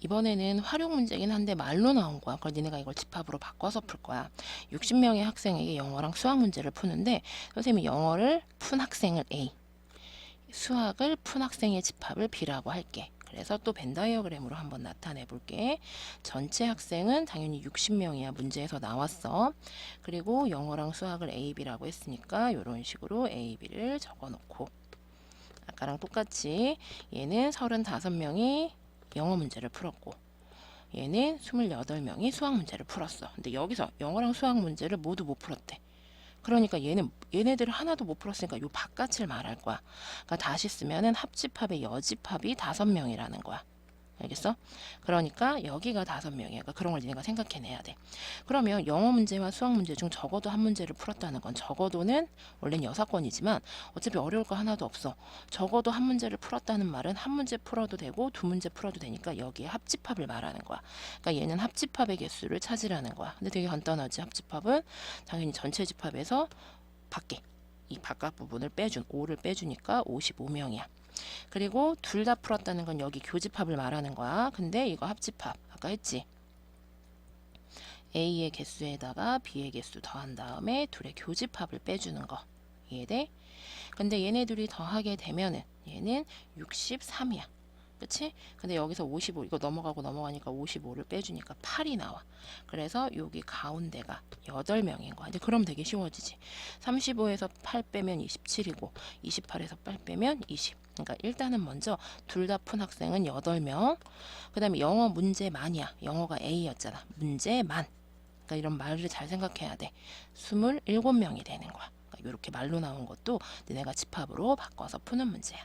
이번에는 활용 문제긴 한데 말로 나온 거야. 그걸 니네가 이걸 집합으로 바꿔서 풀 거야. 60명의 학생에게 영어랑 수학 문제를 푸는데 선생님이 영어를 푼 학생을 A, 수학을 푼 학생의 집합을 B라고 할게. 그래서 또 벤다이어그램으로 한번 나타내 볼게. 전체 학생은 당연히 60명이야. 문제에서 나왔어. 그리고 영어랑 수학을 A, B라고 했으니까 이런 식으로 A, B를 적어 놓고 아까랑 똑같이 얘는 35명이 영어 문제를 풀었고 얘는 28명이 수학 문제를 풀었어. 근데 여기서 영어랑 수학 문제를 모두 못 풀었대. 그러니까 얘는 얘네들을 하나도 못 풀었으니까 요 바깥을 말할 거야. 그러니까 다시 쓰면은 합집합의 여집합이 다섯 명이라는 거야. 알겠어? 그러니까 여기가 다섯 명이야. 그러니까 그런 걸 니네가 생각해내야 돼. 그러면 영어 문제와 수학 문제 중 적어도 한 문제를 풀었다는 건 적어도는 원래는 여섯 건이지만 어차피 어려울 거 하나도 없어. 적어도 한 문제를 풀었다는 말은 한 문제 풀어도 되고 두 문제 풀어도 되니까 여기에 합집합을 말하는 거야. 그러니까 얘는 합집합의 개수를 찾으라는 거야. 근데 되게 간단하지. 합집합은 당연히 전체 집합에서 밖에 이 바깥 부분을 빼준 5를 빼주니까 55명이야. 그리고 둘 다 풀었다는 건 여기 교집합을 말하는 거야. 근데 이거 합집합 아까 했지. A의 개수에다가 B의 개수 더한 다음에 둘의 교집합을 빼주는 거. 이해돼? 근데 얘네 둘이 더하게 되면은 얘는 63이야. 그치? 근데 여기서 55 이거 넘어가고 넘어가니까 55를 빼주니까 8이 나와. 그래서 여기 가운데가 8명인 거야. 이제 그럼 되게 쉬워지지. 35에서 8 빼면 27이고 28에서 8 빼면 20. 그러니까 일단은 먼저 둘 다 푼 학생은 8명. 그 다음에 영어 문제만이야. 영어가 A였잖아. 문제만. 그러니까 이런 말을 잘 생각해야 돼. 27명이 되는 거야. 그러니까 이렇게 말로 나온 것도 너네가 집합으로 바꿔서 푸는 문제야.